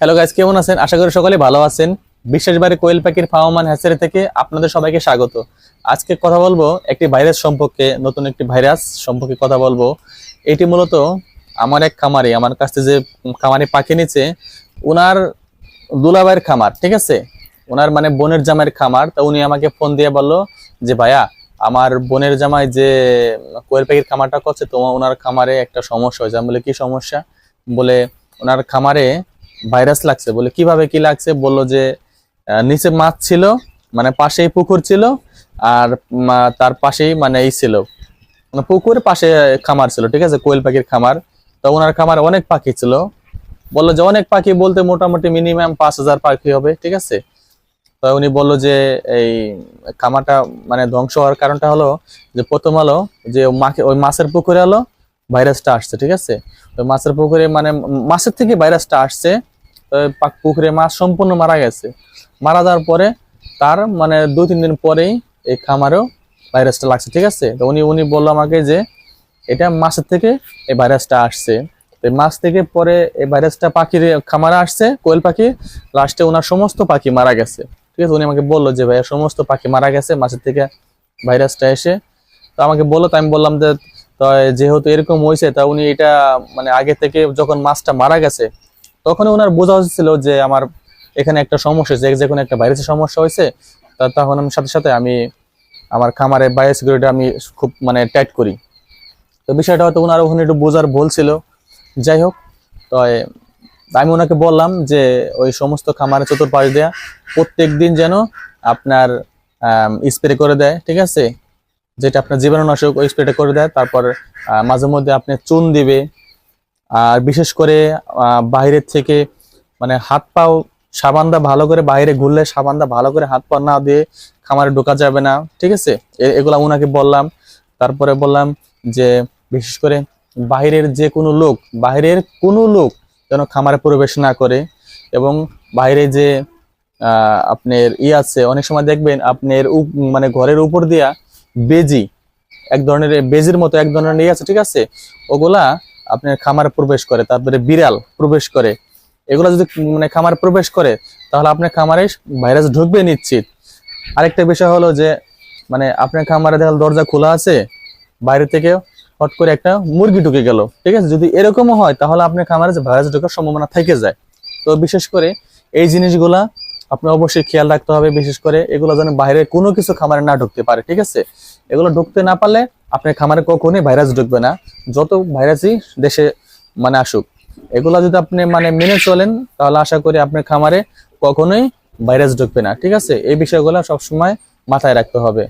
Hello guys কেমন আছেন? আশা করি সকলে ভালো আছেন। বিশেষ বাড়ি কোয়েল পাখির ফার্মান হ্যাচারি থেকে আপনাদের সবাইকে স্বাগত। আজকে কথা বলব একটি ভাইরাস সম্পর্কে, নতুন একটি ভাইরাস সম্পর্কে কথা বলব। এটি মূলত আমার এক খামারি, আমার কাছ যে খামারি পাখি নিচ্ছে ওনার দুলাভাইয়ের খামার, ঠিক আছে? ওনার মানে বোনের জামাইয়ের খামার, তা উনি আমাকে ফোন দিয়ে বলল যে, ভাইয়া, আমার বোনের জামাই যে কোয়েল পাখির খামারটা করছে তো ওনার খামারে একটা সমস্যা হয়েছে। আমি বলে, কি সমস্যা? বলে ওনার খামারে ভাইরাস লাগছে বলে কীভাবে কি লাগছে বলল যে নিচে মাছ ছিল মানে পাশেই পুকুর ছিল, আর তার পাশেই মানে এই ছিল। মানে পুকুর পাশে খামার ছিল, ঠিক আছে? কোয়েল পাখির খামার। তো ওনার খামারে অনেক পাখি ছিল। বলল যে অনেক পাখি বলতে মোটামুটি মিনিমাম পাঁচ হাজার পাখি হবে, ঠিক আছে? তো উনি বলল যে, এই খামারটা মানে ধ্বংস হওয়ার কারণটা হলো যে, প্রথম হলো যে ওই মাছের পুকুরে হলো ভাইরাসটা আসছে, ঠিক আছে? তো মাছের পুকুরে মানে মাছের থেকে ভাইরাসটা আসছে পুকুরে মাছ সম্পূর্ণ মারা গেছে। মারা যাওয়ার পরে তার মানে দুই, তিন দিন পরেই এই খামারেও ভাইরাসটা লাগছে, ঠিক আছে? তো উনি উনি বলল আমাকে যে এটা মাছের থেকে এই ভাইরাসটা আসছে। তো মাছ থেকে পরে এই ভাইরাসটা পাখির খামারে আসছে, কোয়েল পাখি। লাস্টে ওনার সমস্ত পাখি মারা গেছে, ঠিক আছে? উনি আমাকে বলল যে, ভাইয়া, সমস্ত পাখি মারা গেছে, মাছের থেকে ভাইরাসটা এসে। তো আমাকে বলল, তো আমি বললাম যে যেহেতু এরকম হয়েছে, তা উনি এটা মানে আগে থেকে যখন মাছটা মারা গেছে তখন ওনার বোঝা হচ্ছিল যে আমার এখানে একটা সমস্যা হয়েছে, যে কোনো একটা ভাইরাসের সমস্যা হয়েছে, তা তখন আমি সাথে সাথে আমি আমার খামারে বায়োসিকিউরিটি আমি খুব মানে টাইট করি। তো বিষয়টা হয়তো ওনার ওখানে একটু বোঝার ভুল ছিল। যাই হোক, তো আমি ওনাকে বললাম যে ওই সমস্ত খামারে চতুর্পাশ দেয়া প্রত্যেক দিন যেন আপনার স্প্রে করে দেয়, ঠিক আছে? যেটা আপনার জীবাণুনাশক ওই স্প্রেটা করে দেয়, তারপর মাঝে মধ্যে আপনি চুন দিবে আর বিশেষ করে বাইরের থেকে মানে হাত পাও সাবানদা ভালো করে বাইরে ঘুরলে সাবানদা ভালো করে হাত পা না দিয়ে খামারে ঢোকা যাবে না, ঠিক আছে? এগুলা ওনাকে বললাম। তারপরে বললাম যে, বিশেষ করে বাইরের যে কোনো লোক, বাইরের কোনো লোক যেন খামারে প্রবেশ না করে এবং বাইরে যে আপনার ই আছে, অনেক সময় দেখবেন আপনার মানে ঘরের উপর দিয়া বেজি, এক ধরনের বেজির মতো এক ধরনের ইয়ে আছে, ঠিক আছে? ওগুলা আপনার খামারে প্রবেশ করে, তারপরে বিড়াল প্রবেশ করে, এগুলা যদি মানে খামারে প্রবেশ করে, তাহলে আপনার খামারে ভাইরাস ঢুকবে নিশ্চিত। আরেকটা বিষয় হলো যে মানে আপনার খামারে দেখা দরজা খোলা আছে, বাইরে থেকে হট করে একটা মুরগি ঢুকে গেল, ঠিক আছে? যদি এরকমও হয়, তাহলে আপনার খামারে যে ভাইরাস ঢোকার সম্ভাবনা থেকে যায়। তো বিশেষ করে এই জিনিসগুলা আপনি অবশ্যই খেয়াল রাখতে হবে, বিশেষ করে এগুলো যেন বাইরে কোনো কিছু খামারে না ঢুকতে পারে, ঠিক আছে? এগুলো ঢুকতে না পারলে আপনার খামারে কখনোই ভাইরাস ঢুকবে না। যত ভাইরাসই দেশে মানে আসুক, এগুলো যদি আপনি মানে মেনে চলেন, তাহলে আশা করি আপনার খামারে কখনোই ভাইরাস ঢুকবে না, ঠিক আছে? এই বিষয়গুলো সবসময় মাথায় রাখতে হবে।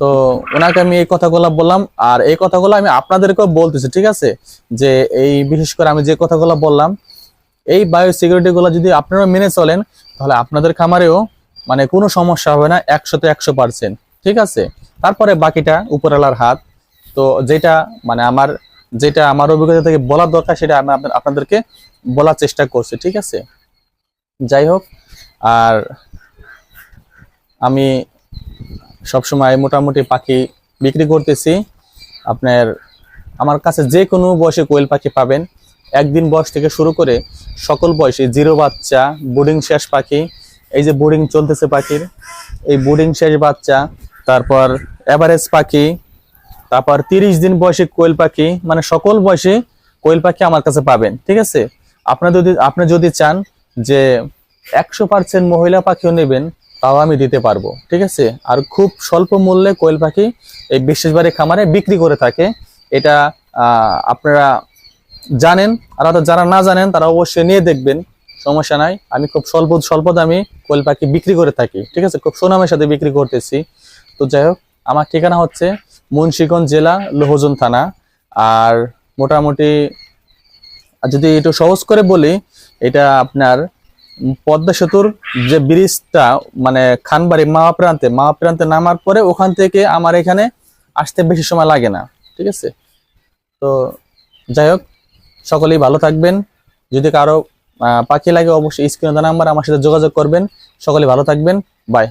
তো ওনাকে আমি এই কথাগুলো বললাম, আর এই কথাগুলো আমি আপনাদেরকেও বলতেছি, ঠিক আছে? যে এই বিশেষ করে আমি যে কথাগুলো বললাম, এই বায়ো সিকিউরিটি গুলো যদি আপনারা মেনে চলেন, তাহলে আপনাদের খামারেও মানে কোনো সমস্যা হবে না, একশোতে একশো পার্সেন্ট। ঠিক আছে? তারপরে বাকিটা উপরওয়ালার হাত। তো যেটা মানে আমার, যেটা আমার অভিজ্ঞতা থেকে বলার দরকার, সেটা আমি আপনাদেরকে বলার চেষ্টা করছি, ঠিক আছে? যাই হোক, আর আমি সবসময় মোটামুটি পাখি বিক্রি করতেছি। আপনার, আমার কাছে যে কোনো বয়সে কোয়েল পাখি পাবেন। একদিন বয়স থেকে শুরু করে সকল বয়সে জিরো বাচ্চা, বোর্ডিং শেষ পাখি, এই যে বোর্ডিং চলতেছে পাখির, এই বোর্ডিং শেষ বাচ্চা তারপর এভারেজ পাখি, তারপর তিরিশ দিন বয়সে কোয়েল পাখি মানে সকল বয়সে কোয়েল পাখি আমার কাছে পাবেন, ঠিক আছে? আপনার যদি, আপনি যদি চান যে একশো পার্সেন্ট মহিলা পাখিও নেবেন, তাও আমি দিতে পারব, ঠিক আছে? আর খুব স্বল্প মূল্যে কোয়েল পাখি এই বিশেষ বাড়ি খামারে বিক্রি করে থাকে, এটা আপনারা জানেন, আর হয়তো যারা না জানেন, তারা অবশ্যই নিয়ে দেখবেন, সমস্যা নাই। আমি খুব স্বল্প স্বল্প দামে কোয়েল পাখি বিক্রি করে থাকি, ঠিক আছে? খুব সুনামের সাথে বিক্রি করতেছি। তো যাই হোক, আমার ঠিকানা হচ্ছে মুন্সিগঞ্জ জেলা লোহজন থানা। আর মোটামুটি যদি একটু সহজ করে বলি, এটা আপনার পদ্মা সেতুর যে ব্রিজটা মানে খানবাড়ি মাওয়া প্রান্তে মাওয়া প্রান্তে নামার পরে ওখান থেকে আমার এখানে আসতে বেশি সময় লাগে না, ঠিক আছে? তো যাই হোক, সকলেই ভালো থাকবেন। যদি কারও পাখি লাগে অবশ্যই স্ক্রিনে নাম্বার আমার সাথে যোগাযোগ করবেন। সকলে ভালো থাকবেন। বাই।